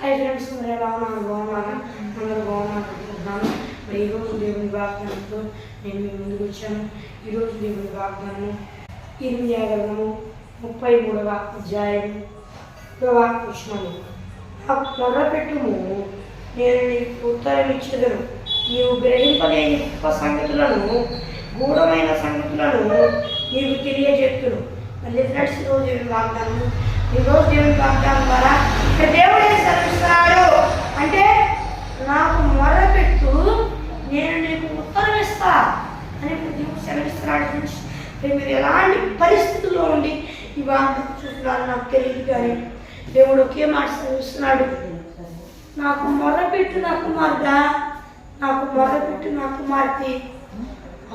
Hi friends మరి ఎలా ఉన్నారు బాగున్నారా అందరూ బాగున్నారు అనుకుంటున్నాను మరి ఈరోజు దేవుని వాగ్దానంతో నేను మీ ముందుకు వచ్చాను. ఈరోజు దేవుని వాగ్దానం ఎనిమిది గ్రంథము ముప్పై మూడవ అధ్యాయం మూడవ కృష్ణము నాకు మొదలుపెట్టుము నేను నీకు ఉత్తరం ఇచ్చేదను. నీవు గ్రహింపలేని గొప్ప సంగతులను గూఢమైన సంగతులను నీకు తెలియజేస్తును మళ్ళీ ఫ్రెండ్స్ ఈరోజు దేవుని వాగ్దానం. ఈరోజు దేవుని వాగ్దానం ద్వారా ఇక్కడ దేవుడు ఏం సెలవిస్తున్నాడు అంటే నాకు మొరపెట్టు నేను నీకు ఉత్తరం ఇస్తా అని ఇప్పుడు దేవుడు సెలవిస్తున్నాడు ఫ్రెండ్స్ మరి మీరు ఎలాంటి పరిస్థితుల్లో ఉండి ఈ వాగ్దానం చూస్తున్నారు నాకు తెలియదు కానీ దేవుడు ఒకే మాట చూస్తున్నాడు. నాకు మొరపెట్టు నా కుమార్తె నాకు మొరపెట్టు నా కుమార్తె.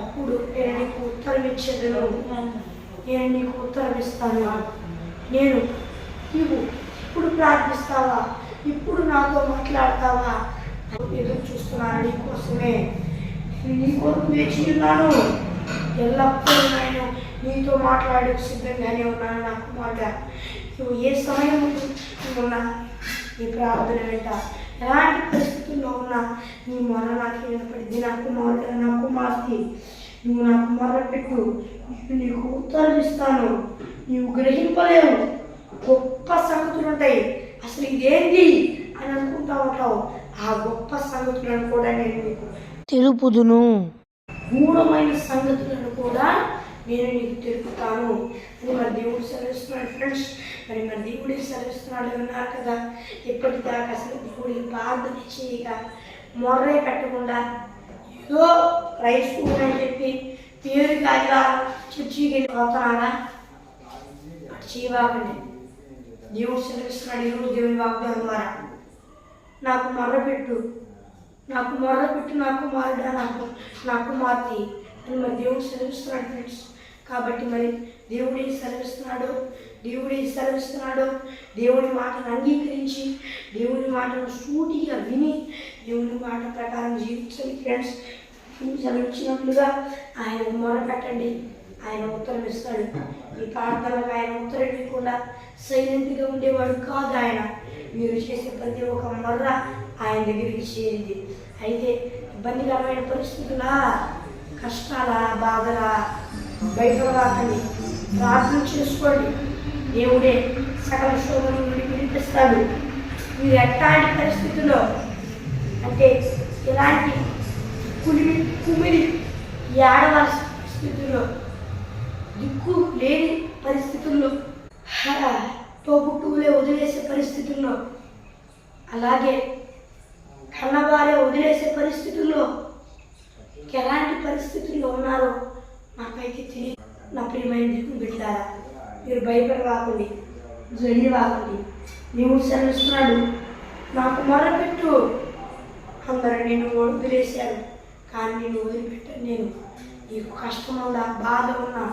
అప్పుడు నేను నీకు ఉత్తరం ఇచ్చేదను నేను నీకు ఉత్తరం ఇస్తాను. నేను నీవు ఇప్పుడు ప్రార్థిస్తావా? ఇప్పుడు నాతో మాట్లాడతావా? ఎదురు చూస్తున్నాను నీకోసమే నీ కొరకు వేచి ఉన్నాను. ఎల్లప్పుడూ నీతో మాట్లాడే సిద్ధంగానే ఉన్నాను నా కుమార్తె. నువ్వు ఏ సమయం ఉన్నా నీ ప్రార్థన వెంట ఎలాంటి పరిస్థితుల్లో ఉన్నా నీ మొర నాకు వినపడింది నా కుమార్తె నా కుమార్తె నువ్వు నాకు మొర పెట్టు నేను నీకు ఉత్తరం ఇస్తాను. నీవు గ్రహింపలేవు. గొప్ప సంగతులు ఉంటాయి. అసలు ఇదేంటి అని అనుకుంటా ఉంటావు. ఆ గొప్ప సంగతులను కూడా నేను నీకు తెలుపుదును. గూఢమైన సంగతులను కూడా నేను నీకు తెలుపుతాను. అని మరి దేవుడు సెలవిస్తున్నాడు. ఫ్రెండ్స్ మరి మరి దేవుడే సెలవిస్తున్నాడు అన్నారు కదా. ఇప్పటిదాకా అసలు దేవుడికి ప్రార్థన చేయక మొర్రే పెట్టకుండా ఏదో రైస్ అని చెప్పి పేరు కాగా చర్చికి పోతున్నాడా? అటు చేయవాకండి దేవుడు సెలవిస్తున్నాడు ఈరోజు దేవుని వాగ్దానం ద్వారా. నాకు మొర్రపెట్టు నాకు మొర్రపెట్టు నా కుమారుడా నాకు నా కుమార్తె అని మరి దేవుడు సెలవిస్తున్నాడు ఫ్రెండ్స్ కాబట్టి మరి దేవుడే సెలవిస్తున్నాడు దేవుడి సెలవిస్తున్నాడు. దేవుడి మాటను అంగీకరించి దేవుడి మాటను సూటిగా విని దేవుని మాట ప్రకారం జీవించండి ఫ్రెండ్స్ సెలవిచ్చినట్లుగా ఆయన మొరపెట్టండి ఆయన ఉత్తరం ఇస్తాడు. ఈ ప్రార్థనకు ఆయన ఉత్తరం ఇవ్వకుండా సైలెంట్గా ఉండేవాడు కాదు ఆయన. మీరు చేసే ప్రతి ఒక్క మొర్ర ఆయన దగ్గరికి చేరింది. అయితే ఇబ్బందికరమైన పరిస్థితులా కష్టాలా బాధలా భయపడవాకండి ప్రార్థన చేసుకోండి. దేవుడే సకల శోభను విడిపిస్తాడు మీరు ఎట్లాంటి పరిస్థితుల్లో అంటే ఇలాంటి కుమిడి కుమిడి ఏడవలసిన పరిస్థితుల్లో దిక్కు లేని పరిస్థితుల్లో తోబుట్టువులే వదిలేసే పరిస్థితుల్లో అలాగే కన్నవారే వదిలేసే పరిస్థితి ఎలాంటి పరిస్థితుల్లో ఉన్నారో పైకెత్తి నా ప్రియమైన దేవుని బిడ్డారా మీరు భయపడవాకండి జడివాకండి దేవుడు శ్రమిస్తున్నాడు. నాకు మొరపెట్టు. అందరూ నేను వదిలేశాను కానీ నేను వదిలిపెట్టాను నేను నీకు కష్టం ఉందా బాధ ఉన్నా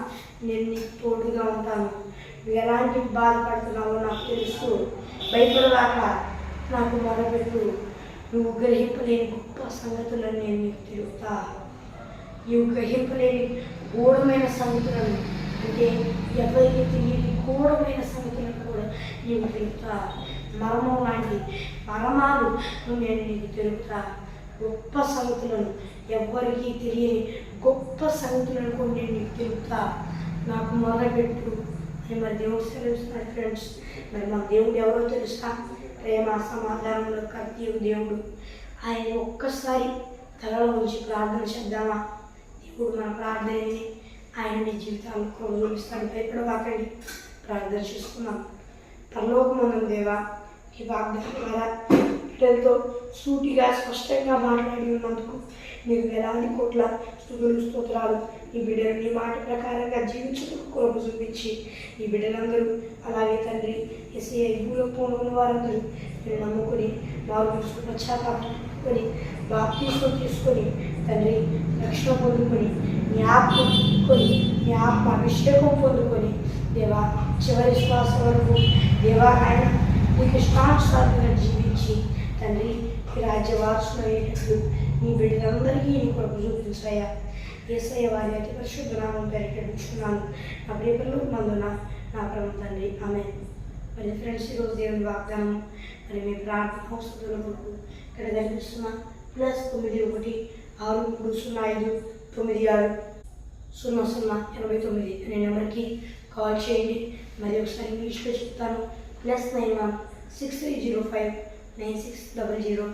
నేను నీకు తోడుగా ఉంటాను. నువ్వు ఎలాంటి బాధపడుతున్నావో నాకు తెలుసు. భయపడవాక నాకు మొరపెట్టు. నువ్వు గ్రహింపలేని గొప్ప సంగతులను నేను నీకు తెలుపుతా. నీవు గ్రహింపలేని గూఢమైన సంగతులను అంటే ఎవరికి తెలియని గూఢమైన సంగతులను కూడా నీవు తెలుపుతా మర్మం లాంటి మర్మాలు నేను నీకు తెలుపుతా గొప్ప సంగతులను ఎవరికి తెలియని గొప్ప సంగతులను కూడా నేను నీకు తెలుపుతా నాకు మొదలుపెట్టు అని మరి దేవుడు సెలవుస్తున్నాడు ఫ్రెండ్స్ మరి మా దేవుడు ఎవరో తెలుసా? ప్రేమ సమాధానంలో కత్తి దేవుడు. ఆయన ఒక్కసారి తలలో ఉంచి ప్రార్థన చేద్దామా? ఇప్పుడు మన ప్రార్థనని ఆయన మీ జీవితాలను కొనుగోలుస్తాడు భయపడవాకండి ప్రార్థన చేసుకున్నాం. పరలోకమందం దేవా ఈ వాగ్దానం ద్వారా సూటిగా స్పష్టంగా మాట్లాడి ఉన్నందుకు మీకు వేలాది కోట్ల స్థుతులు స్తోత్రాలు ఈ బిడ్డలు నీ మాట ప్రకారంగా జీవించుటకు కొరకు చూపించి ఈ బిడ్డలందరూ అలాగే తండ్రి ఎస్ఐ భూలో పోనుకున్న వారందరూ నేను నమ్ముకొని వారు మనసుకు పశ్చాత్తాపని బాప్తీసం తీసుకొని తండ్రి రక్షణ పొందుకొని జ్ఞాపకం పొందుకొని జ్ఞాపక అభిషేకం పొందుకొని దేవా చివరి శ్వాస వరకు దేవా ఆయన నీకు ఇష్టానుసారంగా జీవించి తండ్రి ఈ రాజ్యవాసులు అయ్యేటట్లు నీ బిడ్డలందరికీ నీ కొరకు చూపించాయా. ఏసయ్య వారి అతి పరిశుద్ధ నామం పేరిట నా ప్రియపల్లు మందున నా ప్రభు తండ్రి ఆమె మరి ఫ్రెండ్స్ ఈరోజు దేవుని వాగ్దానం మరి మీ ప్రార్థన అవసరం కొరకు ఇక్కడ కనిపిస్తున్న ప్లస్ తొమ్మిది ఒకటి ఆరు మూడు సున్నా ఐదు తొమ్మిది ఆరు సున్నా సున్నా ఎనభై తొమ్మిది అనే నెంబర్కి కాల్ చేయండి. మరి ఒకసారి ఇంగ్లీష్లో చెప్తాను. Plus nine one six three zero five nine six double zero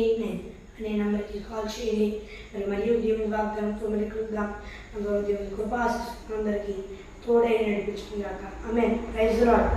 eight nine అనే నెంబర్కి కాల్ చేయండి. మరి మరియు దేవుని వాగ్దానంతో మరి కలుద్దాం అందులో దేవుని కృప ఆశిస్తున్న అందరికీ తోడై నడిపించుకుందాక ఆమె ప్రైజ్ రాడ్